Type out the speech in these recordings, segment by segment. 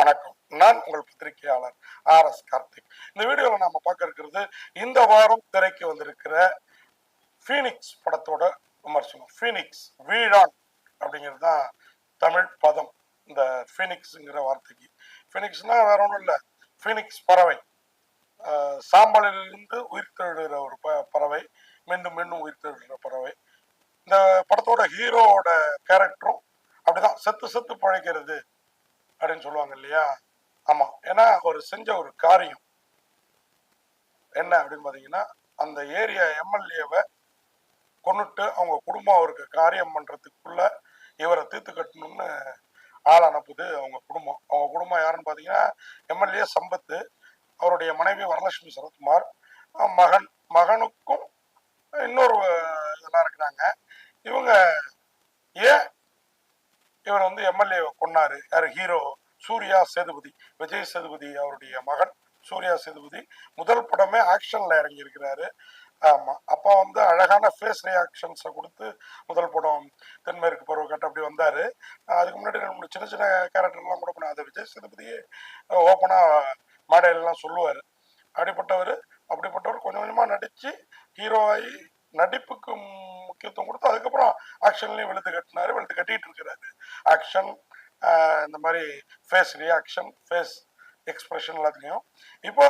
வணக்கம். நான் உங்கள் பத்திரிகையாளர் ஆர் எஸ் கார்த்திக். இந்த வீடியோவில் நாம பார்க்க இருக்கிறது இந்த வாரம் திரைக்கு வந்திருக்கிற ஃபீனிக்ஸ் படத்தோட விமர்சனம். ஃபீனிக்ஸ் வீழான் அப்படிங்கிறது தான் தமிழ் பதம். இந்த ஃபீனிக்ஸுங்கிற வார்த்தைக்கு. ஃபீனிக்ஸ்னா வேற ஒன்றும் இல்லை. ஃபீனிக்ஸ் பறவை. சாம்பலிலிருந்து உயிர் தெழுகிற ஒரு ப பறவை. மீண்டும் மீண்டும் உயிர் தெழுகிற பறவை. இந்த படத்தோட ஹீரோவோட கேரக்டரும் அப்படிதான். செத்து செத்து பழைக்கிறது. அப்படின்னு சொல்லுவாங்க இல்லையா? ஆமா. ஏன்னா அவர் செஞ்ச ஒரு காரியம். என்ன அப்படின்னு பாத்தீங்கன்னா அந்த ஏரியா எம்எல்ஏவை கொன்னுட்டு அவங்க குடும்பம் அவருக்கு காரியம் பண்றதுக்குள்ள இவரை தீர்த்து கட்டணும்னு ஆள் அனுப்புது அவங்க குடும்பம். அவங்க குடும்பம் யாருன்னு பாத்தீங்கன்னா எம்எல்ஏ சம்பத்து அவருடைய மனைவி வரலட்சுமி சரத்குமார் மகன் மகனுக்கும் இன்னொரு இதெல்லாம் இருக்கிறாங்க. இவங்க ஏன் இவர் வந்து எம்எல்ஏ கொன்னாரு. யார்? ஹீரோ சூர்யா சேதுபதி விஜய் சேதுபதி அவருடைய மகன் சூர்யா சேதுபதி. முதல் படமே ஆக்ஷன்ல இறங்கியிருக்கிறாரு. ஆமாம் ஆமா. அப்பா வந்து அழகான ஃபேஸ் ரியாக்ஷன்ஸை கொடுத்து முதல் படம் தென்மேற்கு பருவக்கட்டு அப்படி வந்தாரு. அதுக்கு முன்னாடி ரெண்டு சின்ன சின்ன கேரக்டர்லாம் கூட பண்ண அதை விஜய் சேதுபதியே ஓப்பனாக மேடையிலலாம் சொல்லுவார். அப்படிப்பட்டவர் அப்படிப்பட்டவர் கொஞ்சம் கொஞ்சமாக நடித்து ஹீரோ ஆகி நடிப்புக்கு முக்கியத்துவம் கொடுத்து அதுக்கப்புறம் ஆக்ஷன்லயும் வெளுத்து கட்டினாரு வெளுத்து கட்டிட்டு இருக்கிறாரு. ஆக்ஷன் இந்த மாதிரி ஃபேஸ் ரியாக்ஷன் ஃபேஸ் எக்ஸ்பிரஷன் எல்லாத்துலேயும். இப்போ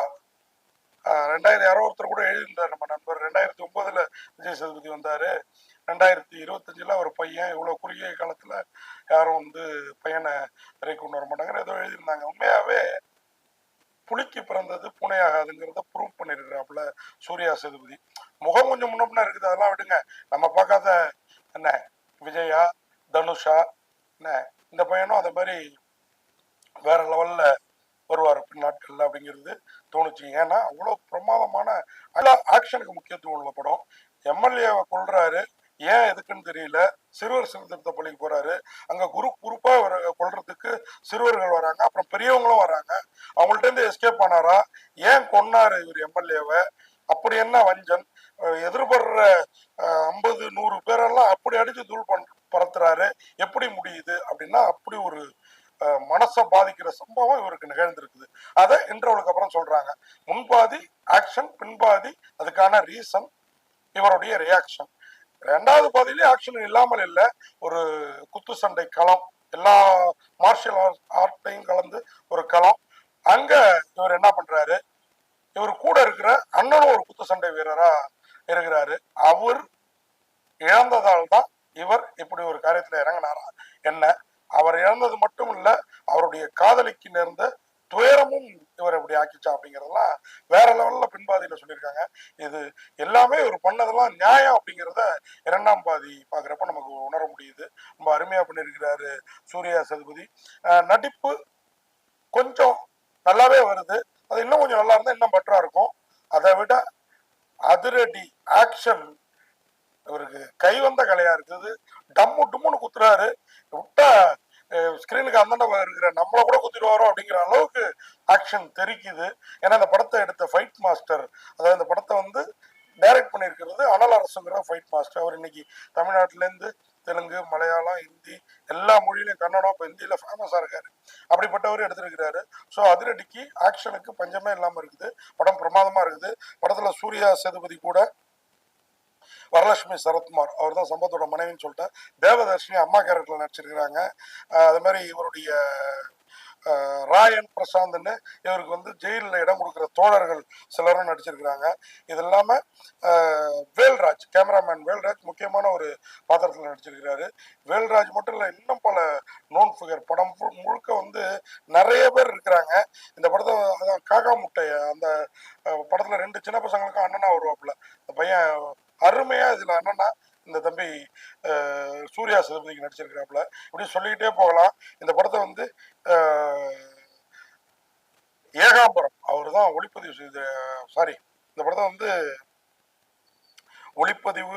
ஆஹ் ரெண்டாயிரம் யாரோ ஒருத்தர் கூட எழுதியிருந்தார் நம்ம நண்பர். ரெண்டாயிரத்தி ஒன்பதுல விஜய் சேதுபதி வந்தாரு. ரெண்டாயிரத்தி இருபத்தஞ்சுல ஒரு பையன் இவ்வளோ குறுகிய காலத்துல யாரும் வந்து பையனை வரைக்கும் கொண்டு வர மாட்டாங்க ஏதோ எழுதியிருந்தாங்க. உண்மையாவே புலிக்கு பிறந்தது பூனையாகாதுங்கிறத ப்ரூவ் பண்ணியிருக்கிறாப்புல சூர்யா சேதுபதி. முகம் கொஞ்சம் முன்ன பின்ன இருக்குது அதெல்லாம் விடுங்க. நம்ம பார்க்காத என்ன விஜயா தனுஷா என்ன இந்த பையனும் அதே மாதிரி வேற லெவல்ல வருவார் பின்னாட்களில் அப்படிங்கிறது தோணுச்சு. ஏன்னா அவ்வளோ பிரமாதமான ஆக்ஷனுக்கு முக்கியத்துவம் உள்ள படம். எம்எல்ஏவை கொள்றாரு ஏன் எதுக்குன்னு தெரியல. சிறுவர் சீர்திருத்த பள்ளிக்கு போறாரு. அங்க குரூப் குரூப்பா கொள்றதுக்கு சிறுவர்கள் வராங்க. அப்புறம் பெரியவங்களும் வராங்க. இருந்து எஸ்கேப் ஆனாரா ஏன் கொன்னாரு இவர் எம்எல்ஏவை அப்படி என்ன வஞ்சன்? எதிர்படுற ஐம்பது நூறு பேரெல்லாம் அப்படி அடிச்சு தூள் பண் பறத்துறாரு எப்படி முடியுது? அப்படின்னா அப்படி ஒரு மனசை பாதிக்கிற சம்பவம் இவருக்கு நிகழ்ந்திருக்குது. அதை இன்டர்வலுக்கு அப்புறம் சொல்றாங்க. முன்பாதி ஆக்ஷன் பின்பாதி அதுக்கான ரீசன் இவருடைய ரியாக்ஷன் ரெண்டாவது பாதியிலே ஆக்ஷன் இல்லாமல் இல்லை. ஒரு குத்து சண்டை களம். எல்லா மார்ஷியல் ஆர்ட்டையும் கலந்து ஒரு களம். அங்க இவர் என்ன பண்றாரு? இவர் கூட இருக்கிற அண்ணனும் ஒரு குத்து சண்டை வீரரா இருக்கிறாரு. அவர் இழந்ததால் தான் இவர் இப்படி ஒரு காரியத்துல இறங்கினாரா? என்ன? அவர் இழந்தது மட்டும் இல்ல அவருடைய காதலிக்கு நேர்ந்த துயரமும் இவர் இப்படி ஆக்கிச்சா அப்படிங்கறதெல்லாம் வேற லெவல்ல பின்பாதியில சொல்லியிருக்காங்க. இது எல்லாமே இவர் பண்ணதெல்லாம் நியாயம் அப்படிங்கிறத இரண்டாம் பாதி பாக்குறப்ப நமக்கு உணர முடியுது. ரொம்ப அருமையா பண்ணியிருக்கிறாரு சூர்யா சதுபதி. நடிப்பு கொஞ்சம் நல்லாவே வருது. அது இன்னும் கொஞ்சம் நல்லா இருந்தால் இன்னும் பெட்டராக இருக்கும். அதை விட அதிரடி ஆக்ஷன் இவருக்கு கை வந்த இருக்குது. டம்மு டும்முன்னு குத்துறாரு. விட்டா ஸ்க்ரீனுக்கு அந்தாண்ட இருக்கிற நம்மளை கூட குத்திடுவாரோ அப்படிங்கிற அளவுக்கு ஆக்ஷன் தெரிக்குது. ஏன்னா இந்த படத்தை எடுத்த ஃபைட் மாஸ்டர் அதாவது இந்த படத்தை வந்து டைரக்ட் பண்ணியிருக்கிறது அனல் அரசுங்கிற ஃபைட் மாஸ்டர் அவர் இன்னைக்கு தமிழ்நாட்டிலேருந்து தெலுங்கு மலையாளம் ஹிந்தி எல்லா மொழியிலையும் கன்னடம் இப்போ ஹிந்தியில் ஃபேமஸாக இருக்காரு. அப்படிப்பட்டவர் எடுத்திருக்கிறாரு. ஸோ அதிரடிக்கு ஆக்ஷனுக்கு பஞ்சமே இல்லாமல் இருக்குது. படம் பிரமாதமாக இருக்குது. படத்தில் சூர்யா சேதுபதி கூட வரலட்சுமி சரத்குமார் அவர் தான் சம்பத்தோட மனைவின்னு சொல்லிட்டு தேவதர்ஷினி அம்மா கேரக்டரில் நடிச்சிருக்கிறாங்க. அது மாதிரி இவருடைய ராயன் பிரசாந்த்னு இவருக்கு வந்து ஜெயிலில் இடம் கொடுக்குற தோழர்கள் சிலரும் நடிச்சிருக்கிறாங்க. இது இல்லாமல் வேல்ராஜ் கேமராமேன் வேல்ராஜ் முக்கியமான ஒரு பாத்திரத்தில் நடிச்சிருக்கிறாரு. வேல்ராஜ் மட்டும் இல்லை இன்னும் பல நோன் ஃபிகர் படம் முழுக்க வந்து நிறைய பேர் இருக்கிறாங்க. இந்த படத்தை அதான் காக்கா முட்டை அந்த படத்தில் ரெண்டு சின்ன பசங்களுக்கும் அண்ணனா வருவாப்புல. அந்த பையன் அருமையாக இதில் அண்ணனா இந்த தம்பி சூர்யா சதுபதிக்கு நடிச்சிருக்கிறாப்புல. இப்படி சொல்லிக்கிட்டே போகலாம். இந்த படத்தை வந்து ஏகாம்பரம். அவர் தான் ஒளிப்பதிவு செய்த சாரி இந்த படத்தை வந்து ஒளிப்பதிவு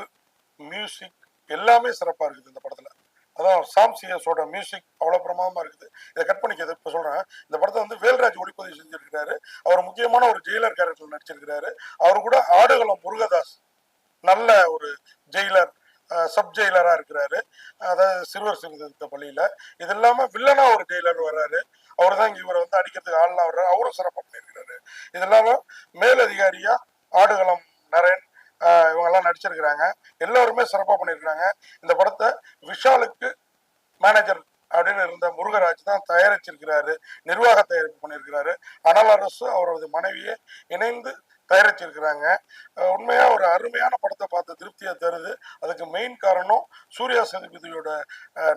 மியூசிக் எல்லாமே சிறப்பாக இருக்குது இந்த படத்தில். அதான் சாம் சிஎஸோட மியூசிக் அவ்வளோ பிரமாதமாக இருக்குது. இதை கட் பண்ணிக்கிறது இப்போ சொல்கிறேன் இந்த படத்தை வந்து வேல்ராஜ் ஒளிப்பதிவு செஞ்சுருக்கிறாரு. அவர் முக்கியமான ஒரு ஜெயிலர் கேரக்டர் நடிச்சிருக்கிறாரு. அவர் கூட ஆடுகளம் முருகதாஸ் நல்ல ஒரு ஜெயிலர் சப் ஜெயிலராக இருக்கிறாரு. அதாவது சிறுவர் சீர்திருத்த பள்ளியில். இது இல்லாமல் வில்லனா ஒரு ஜெயிலர் வர்றாரு. அவர் தான் இவரை வந்து அடிக்கிறதுக்கு ஆள்லாம் வர்றாரு. அவரும் சிறப்பாக பண்ணியிருக்கிறாரு. இது இல்லாமல் மேலதிகாரியாக ஆடுகளம் நரேன் இவங்கெல்லாம் நடிச்சிருக்கிறாங்க. எல்லோருமே சிறப்பாக பண்ணியிருக்கிறாங்க. இந்த படத்தை விஷாலுக்கு மேனேஜர் அப்படின்னு இருந்த முருகராஜ் தான் தயாரிச்சிருக்கிறாரு. நிர்வாக தயாரிப்பு பண்ணியிருக்கிறாரு. அனல் அரசு அவரது மனைவியை இணைந்து தயாரிச்சிருக்கிறாங்க. உண்மையாக ஒரு அருமையான படத்தை பார்த்த திருப்தியை தருது. அதுக்கு மெயின் காரணம் சூர்யா சேதுபதியோட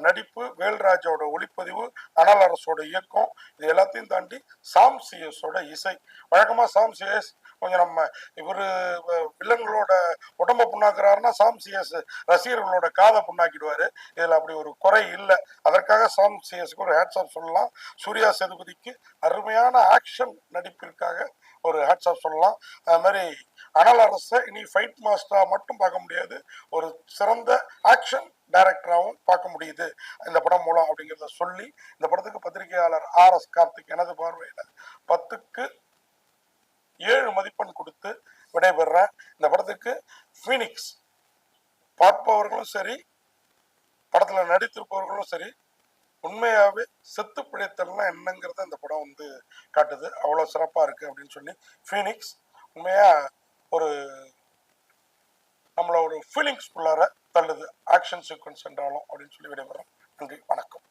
நடிப்பு வேல்ராஜோட ஒளிப்பதிவு அனல் அரசோட இயக்கம் இது எல்லாத்தையும் தாண்டி சாம் சிஎஸோட இசை. வழக்கமாக சாம் சிஎஸ் கொஞ்சம் நம்ம இவர் வில்லன்களோட உடம்ப புண்ணாக்குறாருன்னா சாம் சிஎஸ் ரசிகர்களோட காதை புண்ணாக்கிடுவார். இதில் அப்படி ஒரு குறை இல்லை. அதற்காக சாம் சிஎஸ்க்கு ஒரு ஹேட்ஸ்அப் சொல்லலாம். சூர்யா சேதுபதிக்கு அருமையான ஆக்ஷன் நடிப்பிற்காக ஒரு ஹேட்ஸ் ஆஃப் சொல்லலாம். அது மாதிரி அனல் அரசை இனி ஃபைட் மாஸ்டராக மட்டும் பார்க்க முடியாது. ஒரு சிறந்த ஆக்ஷன் டைரக்டராகவும் பார்க்க முடியுது. இந்த படம் மூலம் அப்படிங்கிறத சொல்லி இந்த படத்துக்கு பத்திரிகையாளர் ஆர் எஸ் கார்த்திக் எனது பார்வையில் பத்துக்கு ஏழு மதிப்பெண் கொடுத்து விடைபெறேன் இந்த படத்துக்கு ஃபீனிக்ஸ் பார்ப்பவர்களும் சரி படத்தில் நடித்திருப்பவர்களும் சரி உண்மையாகவே செத்து பிழைத்தல்னா என்னங்கிறத இந்த படம் வந்து காட்டுது. அவ்வளோ சிறப்பாக இருக்குது அப்படின்னு சொல்லி ஃபீனிக்ஸ் உண்மையாக ஒரு நம்மளோட ஒரு ஃபீலிங்ஸ் தள்ளுது. ஆக்ஷன் சீக்வன்ஸ் என்றாலும் அப்படின்னு சொல்லி விடைபெறேன் நன்றி வணக்கம்.